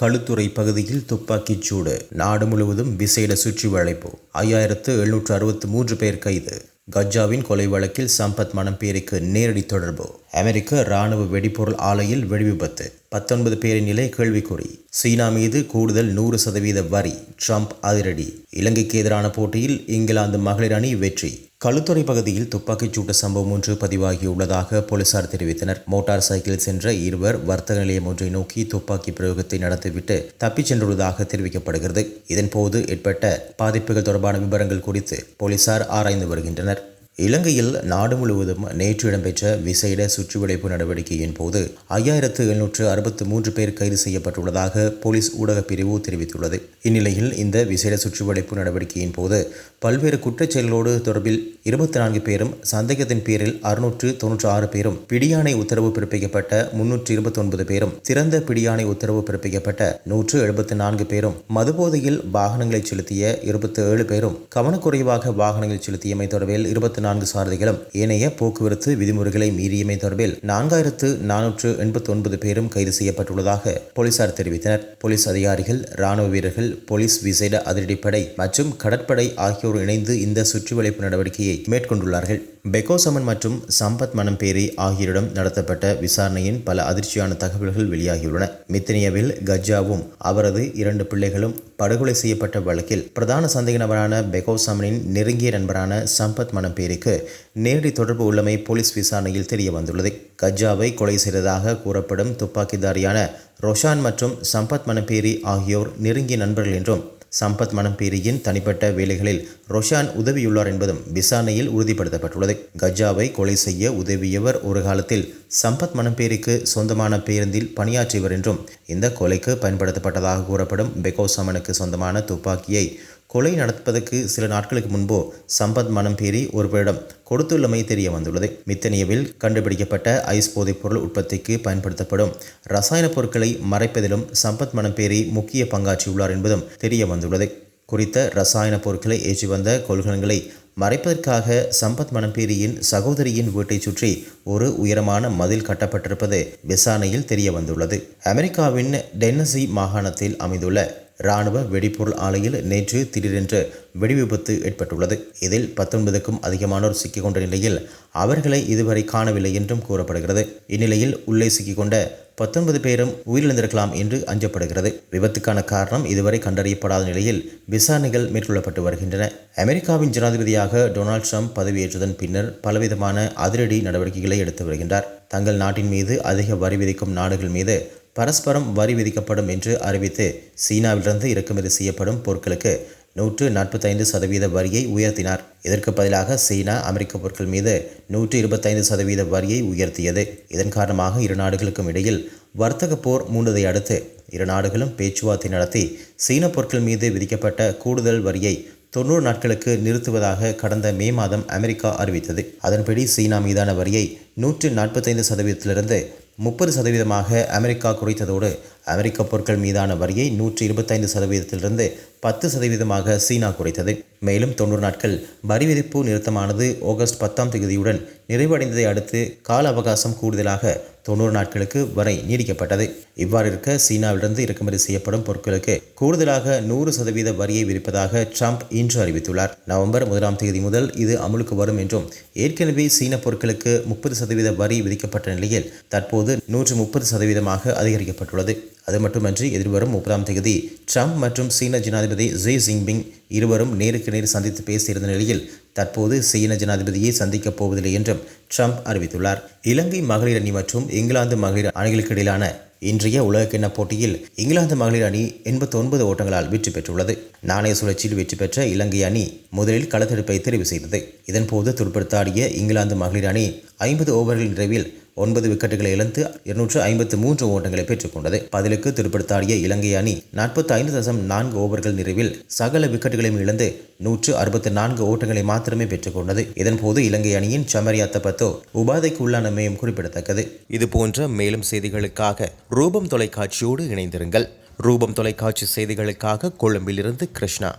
களுத்துறை பகுதியில் துப்பாக்கிச் சூடு. நாடு முழுவதும் விசேட சுற்றி வளைப்பு ஐயாயிரத்து எழுநூற்று அறுபத்து மூன்று பேர் கைது. கஜாவின் கொலை வழக்கில் சம்பத் மணம்பேரிக்கு நேரடி தொடர்பு. அமெரிக்க ராணுவ வெடிபொருள் ஆலையில் வெடிவிபத்து பத்தொன்பது பேரின் நிலை கேள்விக்குறி. சீனா மீது கூடுதல் நூறு சதவீத வரி. ட்ரம்ப் அதிரடி. இலங்கைக்கு எதிரான போட்டியில் இங்கிலாந்து மகளிர் அணி வெற்றி. களுத்துறை பகுதியில் துப்பாக்கிச் சூட்டு சம்பவம் ஒன்று பதிவாகியுள்ளதாக போலீசார் தெரிவித்தனர். மோட்டார் சைக்கிள் சென்ற இருவர் வர்த்தக நிலையம் ஒன்றை நோக்கி துப்பாக்கி பிரயோகத்தை நடத்திவிட்டு தப்பிச் சென்றுள்ளதாக தெரிவிக்கப்படுகிறது. இதன்போது ஏற்பட்ட பாதிப்புகள் தொடர்பான விவரங்கள் குறித்து போலீசார் ஆராய்ந்து வருகின்றனர். இலங்கையில் நாடு முழுவதும் நேற்று இடம்பெற்ற விசேட சுற்றுவளைப்பு நடவடிக்கையின் போது ஐயாயிரத்து எழுநூற்று அறுபத்து மூன்று பேர் கைது செய்யப்பட்டுள்ளதாக போலீஸ் ஊடகப் பிரிவு தெரிவித்துள்ளது. இந்நிலையில் இந்த விசேட சுற்றுவளைப்பு நடவடிக்கையின் போது பல்வேறு குற்றச் செயல்களோடு தொடர்பில் இருபத்தி நான்கு பேரும் சந்தேகத்தின் பேரில் அறுநூற்று தொன்னூற்று ஆறு பேரும் பிடியாணை உத்தரவு பிறப்பிக்கப்பட்ட முன்னூற்று இருபத்தி ஒன்பது பேரும் திறந்த பிடியாணை உத்தரவு பிறப்பிக்கப்பட்ட நூற்று எழுபத்தி நான்கு பேரும் மதுபோதையில் வாகனங்களை செலுத்திய இருபத்தி ஏழு பேரும் கவனக்குறைவாக வாகனங்கள் செலுத்தியமை தொடர்பில் இருபத்தி நான்கு சாரதிகளும் ஏனைய போக்குவரத்து விதிமுறைகளை மீறியமை தொடர்பில் நான்காயிரத்து நானூற்று எண்பத்தி ஒன்பது பேரும் கைது செய்யப்பட்டுள்ளதாக போலீசார் தெரிவித்தனர். போலீஸ் அதிகாரிகள் ராணுவ வீரர்கள் போலீஸ் விசேட அதிரடிப்படை மற்றும் கடற்படை ஆகியோர் இணைந்து இந்த சுற்றிவளைப்பு நடவடிக்கையை மேற்கொண்டுள்ளார்கள். பெகோசமன் மற்றும் சம்பத் மணம்பேரி ஆகியோரிடம் நடத்தப்பட்ட விசாரணையின் பல அதிர்ச்சியான தகவல்கள் வெளியாகியுள்ளன. மித்தினியவில் கஜாவும் அவரது இரண்டு பிள்ளைகளும் படுகொலை செய்யப்பட்ட வழக்கில் பிரதான சந்தேக நபரான பெகோசமனின் நெருங்கிய நண்பரான சம்பத் மணம்பேரிக்கு நேரடி தொடர்பு உள்ளமை போலீஸ் விசாரணையில் தெரிய வந்துள்ளது கஜாவை கொலை செய்ததாக கூறப்படும் துப்பாக்கிதாரியான ரொஷான் மற்றும் சம்பத் மணப்பேரி ஆகியோர் நெருங்கிய நண்பர்கள் என்றும் சம்பத் மனம்பீரியின் தனிப்பட்ட வேலைகளில் ரொஷான் உதவியுள்ளார் என்பதும் விசாரணையில் உறுதிப்படுத்தப்பட்டுள்ளது. கஜாவை கொலை செய்ய உதவியவர் ஒரு காலத்தில் சம்பத் மனம்பேரிக்கு சொந்தமான பேருந்தில் பணியாற்றியவர் என்றும் இந்த கொலைக்கு பயன்படுத்தப்பட்டதாக கூறப்படும் பெகோசமனுக்கு சொந்தமான துப்பாக்கியை கொலை நடப்பதற்கு சில நாட்களுக்கு முன்போ சம்பத் மணம்பேரி ஒருவரிடம் கொடுத்துள்ளமை தெரிய வந்துள்ளது மித்தனியவில் கண்டுபிடிக்கப்பட்ட ஐஸ் போதைப் பொருள் உற்பத்திக்கு பயன்படுத்தப்படும் ரசாயன பொருட்களை மறைப்பதிலும் சம்பத் மணம்பேரி முக்கிய பங்காற்றியுள்ளார் என்பதும் தெரிய வந்துள்ளது குறித்த ரசாயன பொருட்களை ஏற்றி வந்த கொள்கலன்களை மறைப்பதற்காக சம்பத் மணம்பேரியின் சகோதரியின் வீட்டைச் சுற்றி ஒரு உயரமான மதில் கட்டப்பட்டிருப்பது விசாரணையில் தெரிய வந்துள்ளது அமெரிக்காவின் டென்னசி மாகாணத்தில் அமைந்துள்ள இராணுவ வெடிபொருள் ஆலையில் நேற்று திடீரென்று வெடிவிபத்து ஏற்பட்டுள்ளது. இதில் பத்தொன்பதுக்கும் அதிகமானோர் சிக்கிக்கொண்ட நிலையில் அவர்களை இதுவரை காணவில்லை என்றும் கூறப்படுகிறது. இந்நிலையில் உள்ளே சிக்கிக்கொண்ட பத்தொன்பது பேரும் உயிரிழந்திருக்கலாம் என்று அஞ்சப்படுகிறது. விபத்துக்கான காரணம் இதுவரை கண்டறியப்படாத நிலையில் விசாரணைகள் மேற்கொள்ளப்பட்டு வருகின்றன. அமெரிக்காவின் ஜனாதிபதியாக டொனால்ட் ட்ரம்ப் பதவியேற்றதன் பின்னர் பலவிதமான அதிரடி நடவடிக்கைகளை எடுத்து வருகின்றார். தங்கள் நாட்டின் மீது அதிக வரி விதிக்கும் நாடுகள் மீது பரஸ்பரம் வரி விதிக்கப்படும் என்று அறிவித்து சீனாவிலிருந்து இறக்குமதி செய்யப்படும் பொருட்களுக்கு நூற்று நாற்பத்தைந்து சதவீத வரியை உயர்த்தினார். இதற்கு பதிலாக சீனா அமெரிக்க பொருட்கள் மீது நூற்று இருபத்தைந்து சதவீத வரியை உயர்த்தியது. இதன் காரணமாக இரு நாடுகளுக்கும் இடையில் வர்த்தக போர் மூண்டதை அடுத்து இரு நாடுகளும் பேச்சுவார்த்தை நடத்தி சீன பொருட்கள் மீது விதிக்கப்பட்ட கூடுதல் வரியை தொண்ணூறு நாட்களுக்கு நிறுத்துவதாக கடந்த மே மாதம் அமெரிக்கா அறிவித்தது. அதன்படி சீனா மீதான வரியை நூற்று நாற்பத்தைந்து சதவீதத்திலிருந்து முப்பது சதவீதமாக அமெரிக்கா குறைத்ததோடு அமெரிக்க பொருட்கள் மீதான வரியை நூற்றி இருபத்தைந்து சதவீதத்திலிருந்து பத்து சதவீதமாக சீனா குறைத்தது. மேலும் தொண்ணூறு நாட்கள் வரி விதிப்பு நிறுத்தமானது ஆகஸ்ட் பத்தாம் தேதியுடன் நிறைவடைந்ததை அடுத்து கால அவகாசம் கூடுதலாக தொண்ணூறு நாட்களுக்கு வரை நீடிக்கப்பட்டது. இவ்வாறு இருக்க சீனாவிலிருந்து இறக்குமதி செய்யப்படும் பொருட்களுக்கு கூடுதலாக நூறு சதவீத வரியை விதிப்பதாக ட்ரம்ப் இன்று அறிவித்துள்ளார். நவம்பர் முதலாம் தேதி முதல் இது அமலுக்கு வரும் என்றும் ஏற்கனவே சீன பொருட்களுக்கு முப்பது சதவீத வரி விதிக்கப்பட்ட நிலையில் தற்போது நூற்று முப்பது சதவீதமாக அதிகரிக்கப்பட்டுள்ளது. அது மட்டுமன்றி எதிர்வரும் முப்பதாம் தேதி ட்ரம்ப் மற்றும் சீன ஜனாதிபதி ஜி ஜின்பிங் இருவரும் நேருக்கு நேர் சந்தித்து பேசியிருந்த நிலையில் தற்போது சீன ஜனாதிபதியை சந்திக்கப் போவதில்லை என்றும் ட்ரம்ப் அறிவித்துள்ளார். இலங்கை மகளிர் அணி மற்றும் இங்கிலாந்து மகளிர் அணிகளுக்கு இடையிலான இன்றைய உலகக்கிண்ண போட்டியில் இங்கிலாந்து மகளிர் அணி எண்பத்தி ஒன்பது ஓட்டங்களால் வெற்றி பெற்றுள்ளது. நாணய சுழற்சியில் வெற்றி பெற்ற இலங்கை அணி முதலில் களத்தெடுப்பை தெரிவு செய்தது. இதன்போது துடுப்படுத்தாடிய இங்கிலாந்து மகளிர் அணி ஐம்பது ஓவர்கள் நிறைவில் ஒன்பது விக்கெட்டுகளை இழந்து இருநூற்று ஐம்பத்து மூன்று ஓட்டங்களை பெற்றுக்கொண்டது பதிலுக்கு துடுப்படுத்தாடிய இலங்கை அணி நாற்பத்தி ஐந்து தசம் நான்கு ஓவர்கள் நிறைவில் சகல விக்கெட்டுகளையும் இழந்து நூற்று அறுபத்தி நான்கு ஓட்டங்களை மாத்திரமே பெற்றுக்கொண்டது இதன்போது இலங்கை அணியின் சமரியா தப்பத்தோ உபாதைக்கு உள்ளானமையும் குறிப்பிடத்தக்கது. இதுபோன்ற மேலும் செய்திகளுக்காக ரூபம் தொலைக்காட்சியோடு இணைந்திருங்கள். ரூபம் தொலைக்காட்சி செய்திகளுக்காக கொழும்பிலிருந்து கிருஷ்ணா.